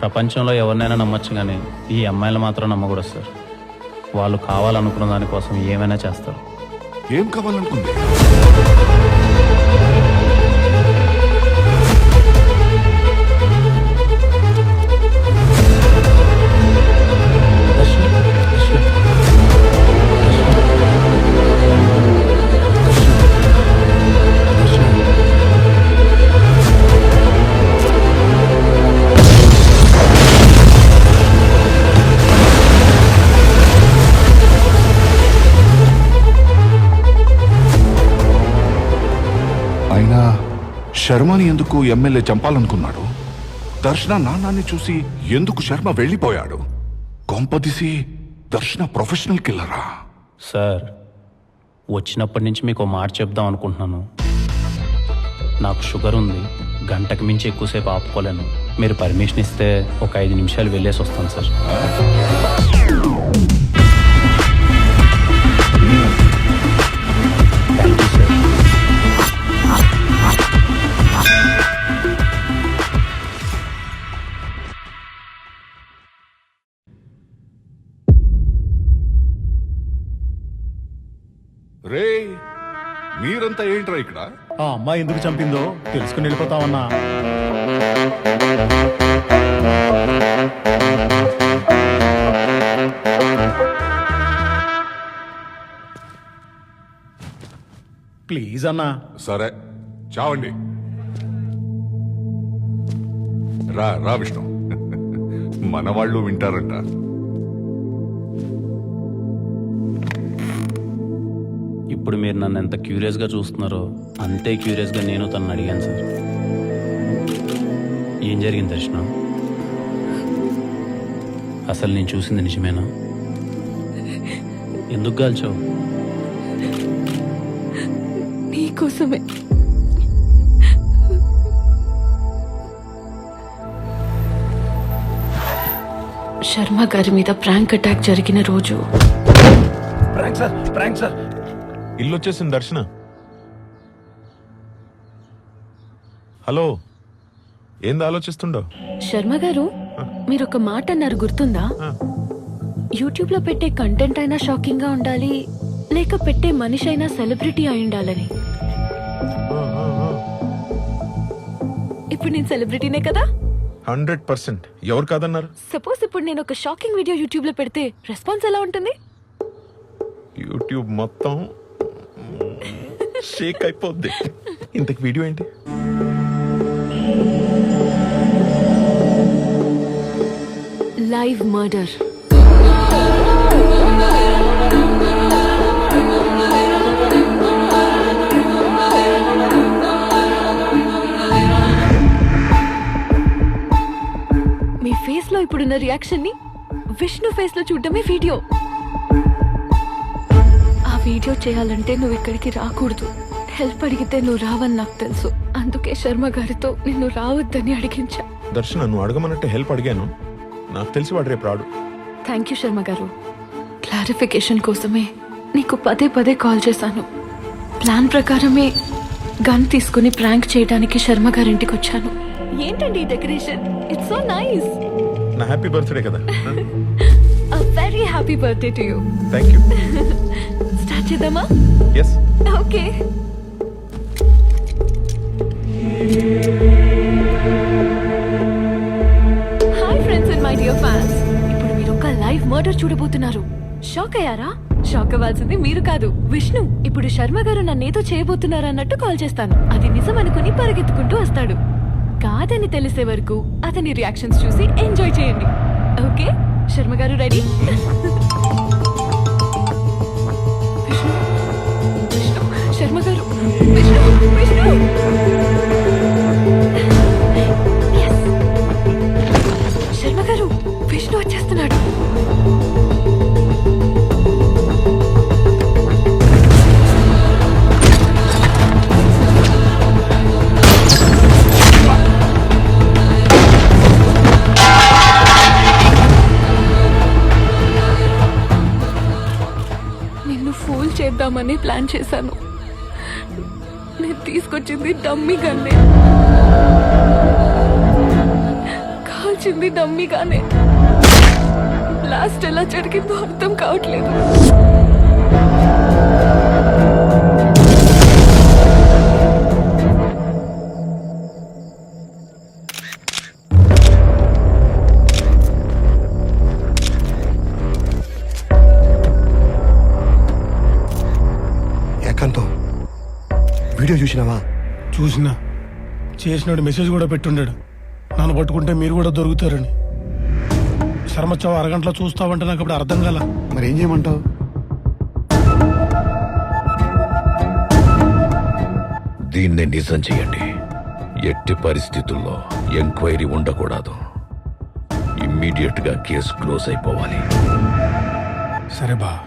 ప్రపంచంలో ఎవరినైనా నమ్మొచ్చు కానీ ఈ అమ్మాయిలు మాత్రం నమ్మకూడదు సార్. వాళ్ళు కావాలనుకున్న దానికోసం ఏమైనా చేస్తారు. ఏం కావాలనుకుంది? శర్మని ఎందుకు ఎమ్మెల్యే చంపాలనుకున్నాడు? దర్శన నాన్నాన్ని చూసి ఎందుకు శర్మ వెళ్ళిపోయాడు? కొంపదీసి దర్శన ప్రొఫెషనల్ కిల్లరా సార్ వచ్చినప్పటి నుంచి మీకు మాట చెప్దాం అనుకుంటున్నాను. నాకు షుగర్ ఉంది గంటకు మించి ఎక్కువసేపు ఆపుకోలేను. మీరు పర్మిషన్ ఇస్తే ఒక ఐదు నిమిషాలు వెళ్ళేసి వస్తాను సార్. మీరంతా ఏంట్రా ఇక్కడ? ఆ అమ్మాయి ఎందుకు చంపిందో తెలుసుకుని వెళ్ళిపోతామన్నా ప్లీజ్ అన్నా. సరే చావండి. రా రా విష్ణు. మన వాళ్ళు వింటారంట. ఇప్పుడు మీరు నన్ను ఎంత క్యూరియస్గా చూస్తున్నారో అంతే క్యూరియస్గా నేను తనని అడిగాను సార్. ఏం జరిగింది దర్శన అసలు నేను చూసింది నిజమేనా? ఎందుకు కాల్చావు నీకోసమే శర్మ గారి మీద ప్రాంక్ అటాక్ జరిగిన రోజు. Prank sir prank sir. ఇల్లు వచ్చేసింది దర్శన. హలో ఏంది ఆలోచిస్తుండో శర్మ గారు మీరు ఒక మాట అన్నారు గుర్తుందా? యూట్యూబ్లో పెట్టే కంటెంట్ అయినా షాకింగ్గా ఉండాలి లేక పెట్టే మనిషి అయినా సెలబ్రిటీ అయి ఉండాలని. ఇప్పుడు నేను సెలబ్రిటీనే కదా? Hundred percent. ఎవరు కాదన్నారు? సపోజ్ ఇప్పుడు నేను ఒక షాకింగ్ వీడియో యూట్యూబ్లో పెడితే రెస్పాన్స్ ఎలా ఉంటుంది? యూట్యూబ్ మొత్తం షేక్ అయిపోద్ది. ఇంతకు వీడియో ఏంటి? Live murder. మీ ఫేస్లో ఇప్పుడున్న రియాక్షన్ని విష్ణు ఫేస్లో చూడటమే వీడియో వీడియో చేయాలంటే నువ్వు ఇక్కడికి రాకూడదు. హెల్ప్ అడిగితే నువ్వు రావని నాకు తెలుసు. అందుకే శర్మ గారితో నిన్ను రావద్దని అడిగించా. దర్శన నువ్వు అడగమన్నట్టు హెల్ప్ అడిగాను. నాకు తెలిసి వాడు రేపు రాడు. థ్యాంక్ యూ శర్మ గారు. క్లారిఫికేషన్ కోసమే నీకు పదే పదే కాల్ చేశాను. ప్లాన్ ప్రకారమే గన్ తీసుకుని ప్రాంక్ చేయడానికి శర్మ గారింటికి వచ్చాను ఏంటండి డెకరేషన్? ఇట్స్ సో నైస్ నా హ్యాపీ బర్త్డే కదా. Happy birthday to you thank you start చేద్దామా yes okay hi friends and my dear fans ఇప్పుడు మీరు ఒక లైవ్ మర్డర్ చూడబోతున్నారు. షాక్ అయ్యారా? షాక్ అవ్వాల్సింది మీరు కాదు విష్ణు. ఇప్పుడు శర్మ గారు నన్నేదో చేయబోతున్నారు అన్నట్టు కాల్ చేస్తాను. అది నిజం అనుకుని పరిగెత్తుకుంటూ వస్తాడు. కాదని తెలిసే వరకు అతని రియాక్షన్స్ చూసి ఎంజాయ్ చేయండి. ఓకే శర్మ గారు రెడీ? విష్ణు విష్ణు శర్మ గారు విష్ణు విష్ణు. ఫూల్ చేద్దామని ప్లాన్ చేశాను. నేను తీసుకొచ్చింది డమ్మీ గన్నే కాదు అనిపించింది నమ్మిగానే ఎలా జరిగిందో అర్థం కావట్లేదు. చూసినావా? చూసినా. చేసినాడు మెసేజ్ కూడా పెట్టుండాడు. నన్ను పట్టుకుంటే మీరు కూడా దొరుకుతారని. శర్మచ్చావు అరగంటలో చూస్తావంటే నాకు అప్పుడు అర్థం కాల. మరి ఏం చేయమంటావు? దీన్ని నిజం చేయండి ఎట్టి పరిస్థితుల్లో ఎంక్వైరీ ఉండకూడదు. ఇమ్మీడియట్గా కేసు క్లోజ్ అయిపోవాలి. సరే బా.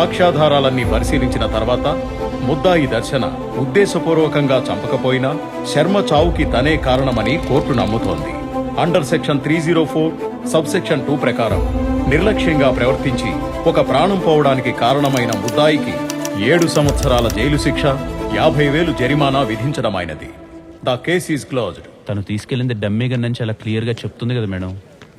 సాక్ష్యాధారాలన్నీ పరిశీలించిన తర్వాత ముద్దాయి దర్శన ఉద్దేశపూర్వకంగా చంపకపోయినా శర్మ చావుకి తనే కారణమని court నమ్ముతోంది. Under section three zero four sub section two ప్రకారం నిర్లక్ష్యంగా ప్రవర్తించి ఒక ప్రాణం పోవడానికి కారణమైన ముద్దాయికి ఏడు సంవత్సరాల జైలు శిక్ష యాభై వేలు జరిమానా విధించడమైనది. The case is closed. తను తీసుకెళ్ళింది డమ్మీ గన్ అని చాలా క్లియర్గా చెప్తుంది కదా మేడం.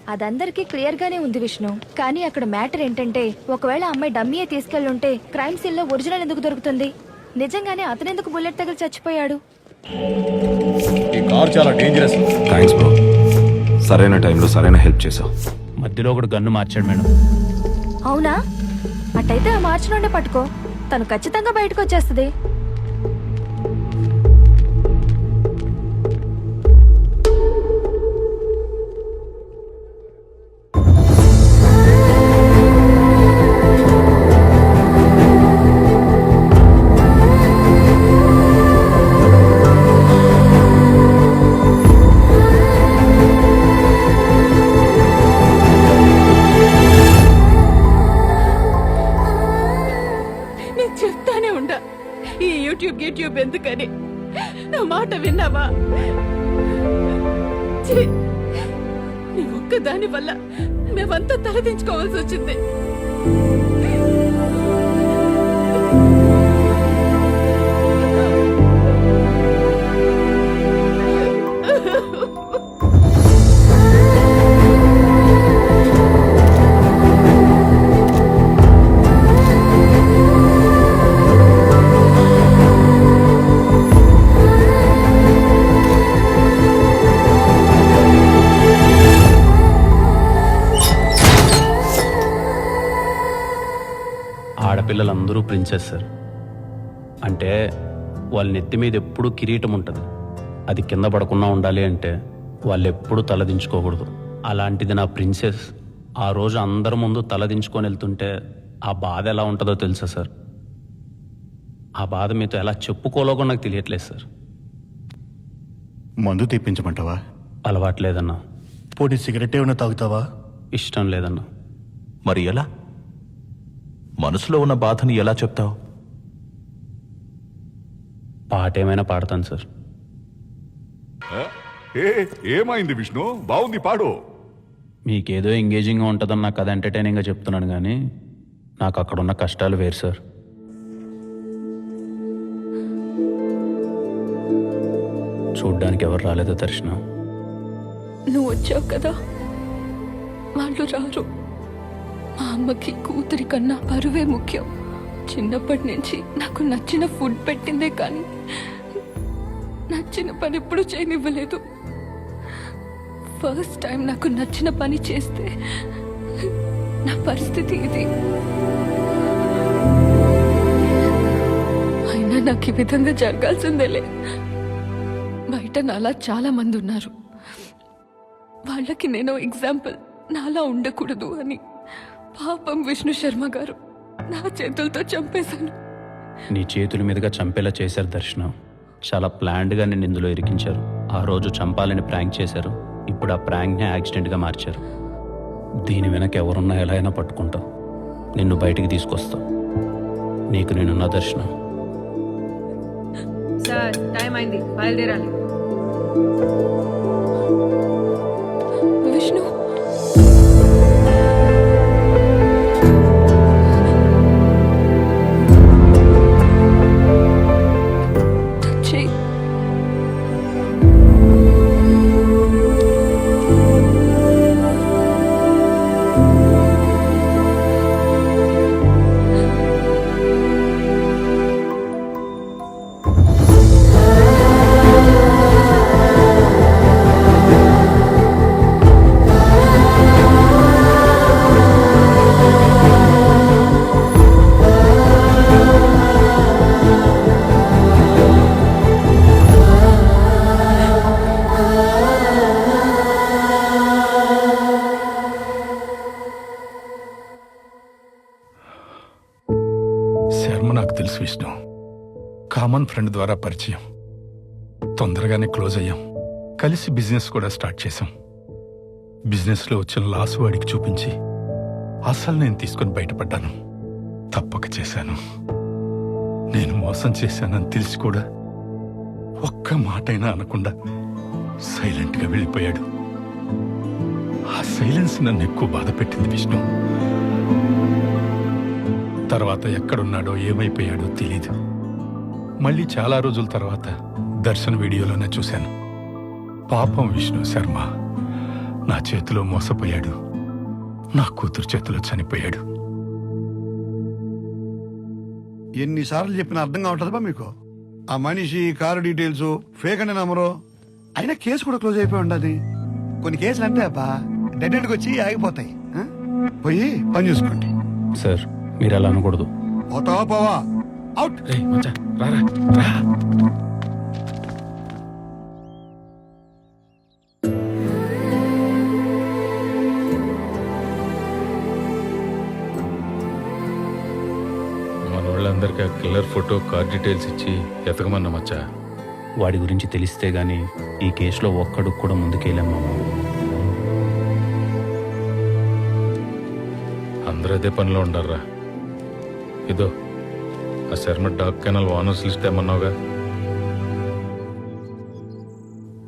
అదందరికీ క్లియర్ గానే ఉంది విష్ణు. కానీ అక్కడ మ్యాటర్ ఏంటంటే ఒకవేళ అమ్మాయి డమ్మీయే తీసుకెళ్ళుంటే క్రైమ్ సీన్లో ఒరిజినల్ ఎందుకు దొరుకుతుంది? నిజంగానే అతనెందుకు బుల్లెట్ తగిలి చచ్చిపోయాడు? ఈ కార్ చాలా డేంజరస్ థ్యాంక్స్ బ్రో సరైన టైంలో సరైన హెల్ప్ చేసావు మధ్యలో ఒకడు గన్ను మార్చాడు మేడం. అవునా? అట్టయితే ఆ మార్చి నుండే పట్టుకో. తను ఖచ్చితంగా బయటకు వచ్చేస్తుంది. యూట్యూబ్ నా మాట విన్నావా? ఛీ! నీ ఒక్క దాని వల్ల మేమంతా తలదించుకోవాల్సి వచ్చింది. ఆడపిల్లలందరూ ప్రిన్సెస్ సార్. అంటే వాళ్ళ నెత్తి మీద ఎప్పుడూ కిరీటం ఉంటుంది. అది కింద పడకుండా ఉండాలి అంటే వాళ్ళు ఎప్పుడూ తలదించుకోకూడదు అలాంటిది నా ప్రిన్సెస్ ఆ రోజు అందరి ముందు తలదించుకొని వెళ్తుంటే ఆ బాధ ఎలా ఉంటుందో తెలుసా సార్? ఆ బాధ మీతో ఎలా చెప్పుకోలో కూడా నాకు తెలియట్లేదు సార్. మందు తెప్పించమంటావా? అలవాట్లేదన్నా పోటీ సిగరెట్ ఏమైనా తాగుతావా? ఇష్టం లేదన్నా. మరి ఎలా? మనసులో ఉన్న బాధని ఎలా చెప్తావు? పాట ఏమైనా పాడతాను సార్. ఏ ఏమైంది విష్ణు? బాగుంది పాడు. మీకేదో ఎంగేజింగ్గా ఉంటుందని నాకు అది ఎంటర్టైనింగ్గా చెప్తున్నాను కానీ నాకు అక్కడ ఉన్న కష్టాలు వేరు సార్. చూడ్డానికి ఎవరు రాలేదో దర్శనం. నువ్వు వచ్చావు కదా? వాళ్ళు రారు. ఆ అమ్మకి కూతురి కన్నా పరువే ముఖ్యం. చిన్నప్పటి నుంచి నాకు నచ్చిన ఫుడ్ పెట్టిందే కానీ నచ్చిన పని ఎప్పుడు చేయనివ్వలేదు. ఫస్ట్ టైం నాకు నచ్చిన పని చేస్తే నా పరిస్థితి ఇది. అయినా నాకు ఈ విధంగా జరగాల్సిందేలే బయట నాలా చాలా మంది ఉన్నారు. వాళ్ళకి నేను ఎగ్జాంపుల్ నాలా ఉండకూడదు అని. పాపం విష్ణు శర్మ గారు నా చేతులతో చంపేశాను. నీ చేతుల మీదుగా చంపేలా చేశారు దర్శనం. చాలా ప్లాన్డ్గా నేను ఇందులో ఇరికించారు. ఆ రోజు చంపాలని ప్రాంక్ చేశారు. ఇప్పుడు ఆ ప్రాంక్నే యాక్సిడెంట్గా మార్చారు. దీని వెనక ఎవరున్నా ఎలా అయినా పట్టుకుంటావు. నిన్ను బయటికి తీసుకొస్తా. నీకు నేనున్న దర్శనం. సార్ టైం అయింది. బయలుదేరాలి. నాకు తెలుసు విష్ణు. కామన్ ఫ్రెండ్ ద్వారా పరిచయం. తొందరగానే క్లోజ్ అయ్యాం. కలిసి బిజినెస్ కూడా స్టార్ట్ చేశాం. బిజినెస్లో వచ్చిన లాస్ వాడికి చూపించి అసలు నేను తీసుకొని బయటపడ్డాను. తప్పక చేశాను. నేను మోసం చేశానని తెలిసి కూడా ఒక్క మాటైనా అనకుండా సైలెంట్గా వెళ్ళిపోయాడు. ఆ సైలెన్స్ నన్ను ఎక్కువ బాధ పెట్టింది విష్ణు. తర్వాత ఎక్కడున్నాడో ఏమైపోయాడో తెలీదు. మళ్ళీ చాలా రోజుల తర్వాత దర్శన్ వీడియోలోనే చూశాను. పాపం విష్ణు శర్మ. నా చేతిలో మోసపోయాడు. నా కూతురు చేతిలో చనిపోయాడు. ఎన్నిసార్లు చెప్పినా అర్థం కావట్లేదా మీకు. ఆ మనిషి కారు డీటెయిల్స్ ఫేక్ అనే నంబరు అయినా కేసు కూడా క్లోజ్ అయిపోయి ఉండదు. కొన్ని కేసులు అంతే అబ్బా. డెడ్ ఎండ్కి వచ్చి ఆగిపోతాయి? పోయి పని చూసుకోండి. సార్ మీరు అలా అనకూడదు పోతావా పోవా అవుట్ మన వాళ్ళందరికీ ఆ కిల్లర్ ఫోటో కార్ డీటెయిల్స్ ఇచ్చి ఎతకమన్నా మచ్చా? వాడి గురించి తెలిస్తే గానీ ఈ కేసులో ఒక్కడు కూడా ముందుకెళ్ళాం మామ. అందరూ అదే పనిలో ఉండారా ఇదో ఆ Sharma dog kennel owners list ఏమన్నావుగా?